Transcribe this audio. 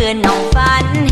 คืนน้องฝัน